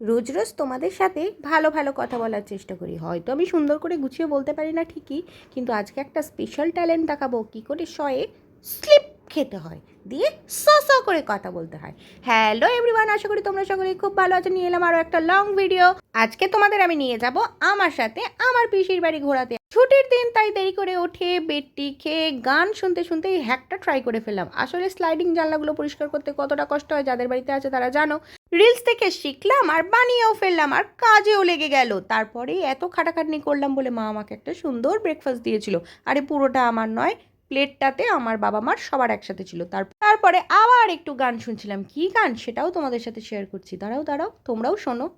রোজ রোজ তোমাদের সাথে ভালো ভালো কথা বলার চেষ্টা করি। হয়তো আমি সুন্দর করে গুছিয়ে বলতে পারি না ঠিকই, কিন্তু আজকে একটা স্পেশাল ট্যালেন্ট দেখাবো, কী করে শয়ে স্লিপ খেতে হয়, দিয়ে স স করে কথা বলতে হয়। হ্যালো এভরিওয়ান আশা করি তোমরা সকলেই খুব ভালো আছো। নিয়ে এলাম আরও একটা লং ভিডিও আজকে তোমাদের আমি নিয়ে যাব আমার সাথে আমার পিসির বাড়ি ঘোরাতে। ছুটির দিন তাই দেরি করে উঠে বেডটি খেয়ে গান শুনতে শুনতে এই হ্যাকটা ট্রাই করে ফেললাম। আসলে স্লাইডিং জানলাগুলো পরিষ্কার করতে কতটা কষ্ট হয় যাদের বাড়িতে আছে তারা জানো। রিলস থেকে শিখলাম আর বানিয়েও ফেললাম আর কাজেও লেগে গেল। তারপরে এত খাটাখাটনি করলাম বলে মা আমাকে একটা সুন্দর ব্রেকফাস্ট দিয়েছিল। আরে পুরোটা আমার নয় প্লেটটাতে আমার বাবা মার সবার একসাথে ছিল। তার তারপরে আবার একটু গান শুনছিলাম। কি গান? সেটাও তোমাদের সাথে শেয়ার করছি। দাঁড়াও দাঁড়াও, তোমরাও শোনো।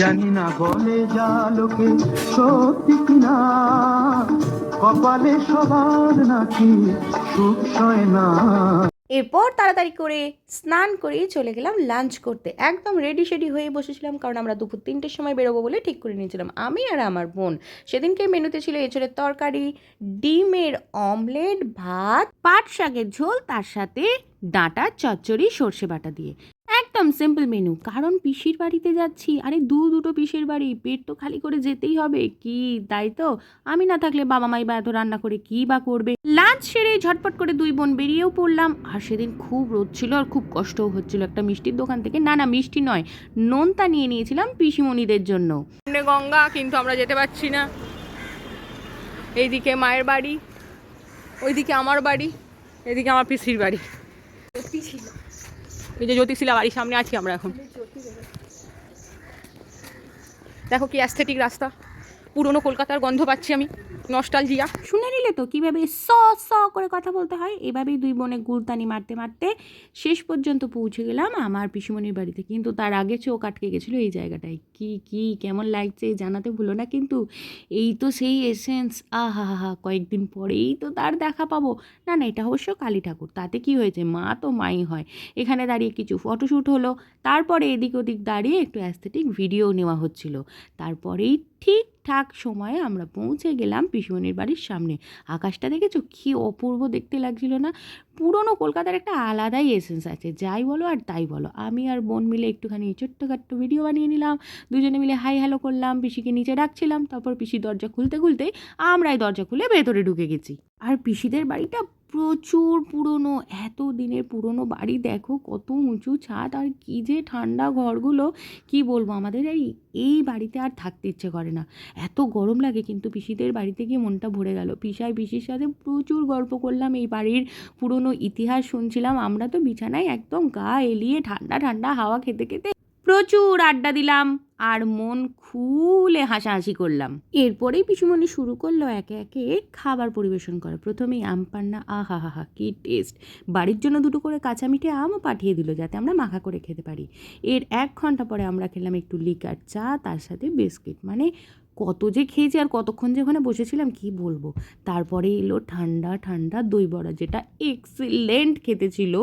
জানি না বলে যা লোকে সত্যি কিনা। কপালে সবার নাকি সুখ সয় না। এরপর তাড়াতাড়ি করে স্নান করে চলে গেলাম লাঞ্চ করতে। একদম রেডি শেডি হয়ে বসেছিলাম, কারণ আমরা দুপুর তিনটের সময় বেরোবো বলে ঠিক করে নিয়েছিলাম। আমি আর আমার বোন সেদিনকে মেনুতে ছিল এঁচড়ের তরকারি, ডিমের অমলেট, ভাত, পাট শাকের ঝোল, তার সাথে ডাঁটা, চচ্চড়ি, সর্ষে বাটা দিয়ে। একদম সিম্পল মেনু কারণ পিসির বাড়িতে যাচ্ছি, আরে দু দুটো পিসির বাড়ি, পেট তো খালি করে যেতেই হবে। কি, তাই তো? আমি না থাকলে বাবা মাই বা এত রান্না করে কি বা করবে? লাঞ্চ সেরে ঝটপট করে দুই বোন বেরিয়েও পড়লাম। আর সেদিন খুব রোদ ছিল আর খুব কষ্টও হচ্ছিল। একটা মিষ্টির দোকান থেকে, না না, মিষ্টি নয়, নোনতা নিয়ে নিয়েছিলাম পিসিমণিদের জন্য। গঙ্গা, কিন্তু আমরা যেতে পারছি না। এইদিকে মায়ের বাড়ি, ওইদিকে আমার বাড়ি, এদিকে আমার পিসির বাড়ি। এই যে জ্যোতিশিলা বাড়ির সামনে আছি আমরা এখন। দেখো কি অ্যাস্থেটিক রাস্তা। পুরনো কলকাতার গন্ধ পাচ্ছি আমি নস্টালজিয়া শুনে নিলে তো কীভাবে স স করে কথা বলতে হয়? এভাবেই দুই বোনে গুড়তানি মারতে মারতে শেষ পর্যন্ত পৌঁছে গেলাম আমার পিসুমণির বাড়িতে। কিন্তু তার আগে চোখ আটকে গেছিল এই জায়গাটায়। কি কি, কেমন লাগছে জানাতে ভুলো না, কিন্তু এই তো সেই এসেন্স আহা হা হা কয়েকদিন পরেই তো তার দেখা পাবো। না না, এটা অবশ্য কালী ঠাকুর, তাতে কি হয়েছে? মা তো মাই হয়। এখানে দাঁড়িয়ে কিছু ফটোশ্যুট হলো, তারপরে এদিক ওদিক দাঁড়িয়ে একটু অ্যাস্থেটিক ভিডিও নেওয়া হচ্ছিল। তারপরেই ঠিকঠাক সময়ে আমরা পৌঁছে গেলাম পিসুমনির বাড়ির সামনে। আকাশটা দেখেছ? কি অপূর্ব দেখতে লাগছিল না? পুরনো কলকাতার একটা আলাদাই এসেন্স আছে, যাই বলো আর তাই বলো। আমি আর বোন মিলে একটুখানি ছোট্টখাট্ট ভিডিও বানিয়ে নিলাম। দুজনে মিলে হাই হ্যালো করলাম, পিসিকে নিচে ডাকছিলাম, তারপর পিসি দরজা খুলতে খুলতেই আমরাই দরজা খুলে ভেতরে ঢুকে গেছি। আর পিসিদের বাড়িটা প্রচুর পুরনো, এত দিনের পুরনো বাড়ি দেখো, কত উঁচু ছাদ, আর কি যে ঠান্ডা ঘরগুলো, কি বলব? আমাদের এই এই বাড়িতে আর থাকতে ইচ্ছে করে না। এত গরম লাগে কিন্তু পিসিদের বাড়িতে গিয়ে মনটা ভরে গেল। পিসায় পিসির সাথে প্রচুর গল্প করলাম এই বাড়ির পুরনো ইতিহাস শুনছিলাম। আমরা তো বিছানায় একদম গা এলিয়ে ঠান্ডা ঠান্ডা হাওয়া খেতে খেতে প্রচুর আড্ডা দিলাম। আর মন খুলে হাসাহাসি করলাম। এরপরেই পিসুমণি শুরু করল একে একে খাবার পরিবেশন করা। প্রথমেই আম পান্না আহা হা হা কি টেস্ট বাড়ির জন্য দুটো করে কাঁচা মিঠে আমও পাঠিয়ে দিল যাতে আমরা মাখা করে খেতে পারি। এর এক ঘণ্টা পরে আমরা খেলাম একটু লিকার চা, তার সাথে বিস্কিট মানে কত যে খেয়েছি আর কতক্ষণ যে ওখানে বসেছিলাম, কি বলব? তারপরে এলো ঠান্ডা ঠান্ডা দই বড়া, যেটা এক্সিলেন্ট খেতে ছিল।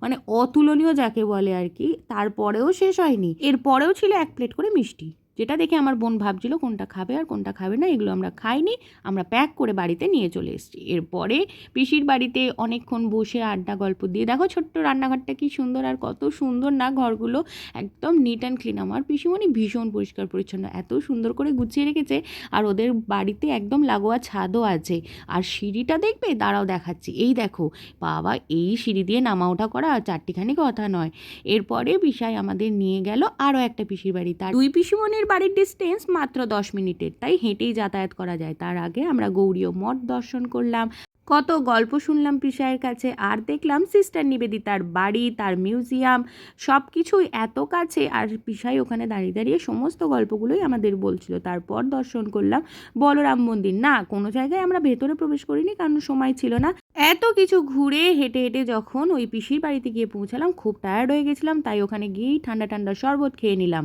মানে অতুলনীয় যাকে বলে আর কি। তারপরেও শেষ হয়নি। এরপরেও ছিল এক প্লেট করে মিষ্টি। যেটা দেখে আমার বোন ভাবছিল কোনটা খাবে আর কোনটা খাবে না, এগুলো আমরা খাইনি, আমরা প্যাক করে বাড়িতে নিয়ে চলে এসেছি। এরপরে পিসির বাড়িতে অনেকক্ষণ বসে আড্ডা গল্প দিয়ে, দেখো ছোট্ট রান্নাঘরটা কি সুন্দর আর কত সুন্দর না ঘরগুলো, একদম নিট অ্যান্ড ক্লিন আমার পিসিমণি ভীষণ পরিষ্কার পরিচ্ছন্ন, এত সুন্দর করে গুছিয়ে রেখেছে আর ওদের বাড়িতে একদম লাগোয়া ছাদও আছে। আর সিঁড়িটা দেখবে? দাঁড়াও দেখাচ্ছি। এই দেখো, বাবা, এই সিঁড়ি দিয়ে নামা ওঠা করা চারটিখানি কথা নয়। এরপরে পিসাই আমাদের নিয়ে গেল আরও একটা পিসির বাড়ি। তার দুই পিসিমণির বাড়ির ডিস্টেন্স মাত্র দশ মিনিটের, তাই হেঁটেই যাতায়াত করা যায়। তার আগে আমরা গৌরীয় মঠ দর্শন করলাম। কত গল্প শুনলাম পিসাইয়ের কাছে, আর দেখলাম সিস্টার নিবেদিতার বাড়ি, তার মিউজিয়াম সব কিছুই এত কাছে, আর পিসাই ওখানে দাঁড়িয়ে দাঁড়িয়ে সমস্ত গল্পগুলোই আমাদের বলছিল। তারপর দর্শন করলাম বলরাম মন্দির। না, কোনো জায়গায় আমরা ভেতরে প্রবেশ করিনি, কারণ সময় ছিল না। এত কিছু ঘুরে হেঁটে হেঁটে যখন ওই পিসির বাড়িতে গিয়ে পৌঁছালাম, খুব টায়ার্ড হয়ে গেছিলাম, তাই ওখানে গিয়েই ঠান্ডা ঠান্ডা শরবত খেয়ে নিলাম।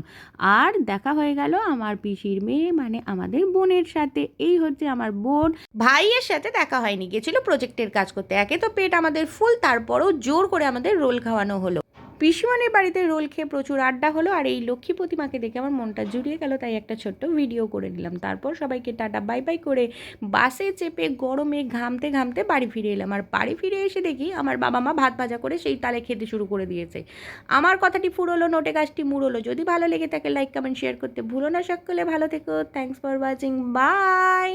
আর দেখা হয়ে গেল আমার পিসির মেয়ে মানে আমাদের বোনের সাথে। এই হচ্ছে আমার বোন। ভাইয়ের সাথে দেখা হয়নি, গেছিল প্রজেক্টের কাজ করতে। একে তো পেট আমাদের ফুল তারপরও জোর করে আমাদের রোল খাওয়ানো হলো। পিসিমণির বাড়িতে রোল খেয়ে প্রচুর আড্ডা হলো আর এই লক্ষ্মী প্রতিমাকে দেখে আমার মনটা জুড়িয়ে গেল, তাই একটা ছোট্ট ভিডিও করে নিলাম। তারপর সবাইকে টাটা, বাই বাই করে বাসে চেপে গরমে ঘামতে ঘামতে বাড়ি ফিরে এলাম। আর বাড়ি ফিরে এসে দেখি আমার বাবা মা ভাত ভাজা করে সেই তালে খেতে শুরু করে দিয়েছে। আমার কথাটি ফুরোলো, নোটে গাছটি মুড়োলো। যদি ভালো লেগে থাকে লাইক কমেন্ট শেয়ার করতে ভুলো না। সকলে ভালো থেকো। Thanks for watching by